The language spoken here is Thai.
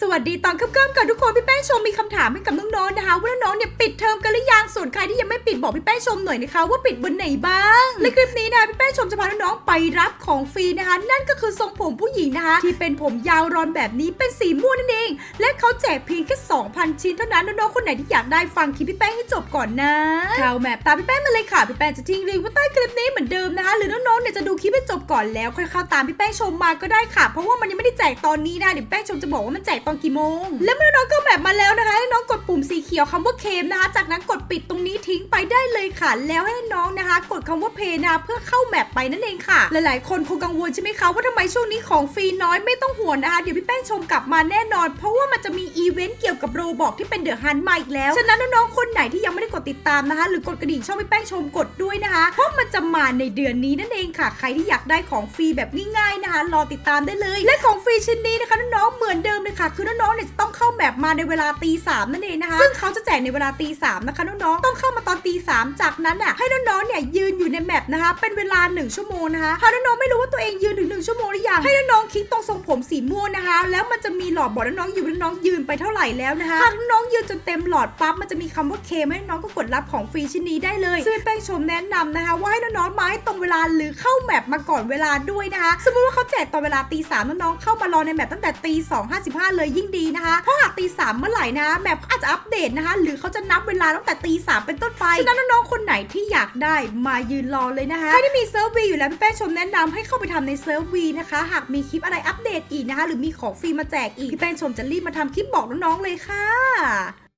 สวัสดีตอนค่ำๆกับทุกคนพี่แป้งชมมีคำถามให้กับน้องๆนะคะว่าน้องเนี่ยปิดเทอมกันหรือยังส่วนใครที่ยังไม่ปิดบอกพี่แป้งชมหน่อยนะคะว่าปิดวันไหนบ้างและคลิปนี้นะพี่แป้งชมจะพาน้องๆไปรับของฟรีนะคะ นั่นก็คือทรงผมผู้หญิงนะคะ ที่เป็นผมยาวรอนแบบนี้เป็นสีม่วงนั่นเอง และเขาแจกเพียงแค่2,000 ชิ้นเท่านั้นน้องๆคนไหนที่อยากได้ฟังคลิปพี่แป้งให้จบก่อนนะเข้าแมปตามพี่แป้งมาเลยค่ะพี่แป้งจะทิ้งลิงก์ไว้ใต้คลิปนี้เหมือนเดิมนะคะ หรือน้องๆเนี่ยจะดูคลิปให้จบก่อนแล้วค่อยเข้าตามพี่แป้งชมมาก็ได้ค่ะ เพราะว่ามันยังไม่ได้แจกตอนนี้นะเดี๋ยวแป้งชมจะบอกว่ามันแจกตอนกี่โมง และเมื่อน้องก็แบบมาแล้วนะคะ ให้น้องกดปุ่มสีเขียวคำว่าเคมนะคะ จากนั้นกดปิดตรงนี้ทิ้งไปได้เลยค่ะ แล้วให้น้องนะคะ กดคำว่าเพนะเพื่อเข้าแมปไปนั่นเองค่ะ หลายๆ คนคงกังวลใช่ไหมคะว่าทำไมช่วงนี้ของฟรีน้อยไม่ต้องห่วงนะคะเดี๋ยวพี่แป้งชมกลับมาแน่นอน เพราะว่ามันจะมีอีเวนต์เกี่ยวกับโรบอกที่เป็นเดือะฮันมาอีกแล้วฉะนั้นน้องๆคนไหนที่ยังไม่ได้กดติดตามนะคะ หรือกดกระดิ่งช่องพี่แป้งชมกดด้วยนะคะเพราะมันจะมาในเดือนนี้นั่นเองค่ะ ใครที่อยากได้ของฟรีแบบง่ายๆนะคะ รอติดตามได้เลย และของฟรีชิ้นนี้นะคะน้องๆเหมือนเดิมเลยค่ะคือน้องๆเนี่ยจะต้องเข้าแมปมาในเวลาตีสามนั่นเองนะคะซึ่งเขาจะแจกในเวลาตีสามนะคะน้องๆต้องเข้ามาตอนตีสามจากนั้นอะให้น้องๆเนี่ยยืน ในแมปนะคะ เป็นเวลาหนึ่งชั่วโมงนะคะถ้าน้องๆไม่รู้ว่าตัวเองยืนถึงหนึ่งชั่วโมงหรือยังให้น้องๆคลิกตรงทรงผมสีม่วงนะคะ แล้วมันจะมีหลอดบอกน้องๆอยู่ว่าน้องยืนไปเท่าไหร่แล้วนะคะถ้าน้องยืนจนเต็มหลอดปั๊บมันจะมีคำว่าเคให้น้องก็กดรับของฟรีชิ้นนี้ได้เลยซึ่งแป้งชมแนะนำนะคะ ว่าให้น้องๆมาให้ตรงเวลาหรือเข้าแมปมาก่อนเวลาด้วยนะคะ สมมติว่าเขาแจกตอนเวลาตีสามน้องๆเข้ามารอในแมปตั้งแต่ตีสองห้าสิบห้าเลยยิ่งดีนะคะเพราะหาก ตีสามเมื่อไหร่นะ แมปอาจจะอัปเดตนะคะ หรือเขาจะนับเวลาตั้งแต่ตีสามเป็นต้นไปฉะนั้นน้องๆคนไหนที่อยากได้มายืนรอเลยนะคะใครที่มีเซิร์ฟวีอยู่แล้วพี่แป้งชมแนะนำให้เข้าไปทำในเซิร์ฟวีนะคะ หากมีคลิปอะไรอัปเดตอีกนะคะ หรือมีของฟรีมาแจกอีกพี่แป้งชมจะรีบมาทำคลิปบอกน้องๆเลยค่ะ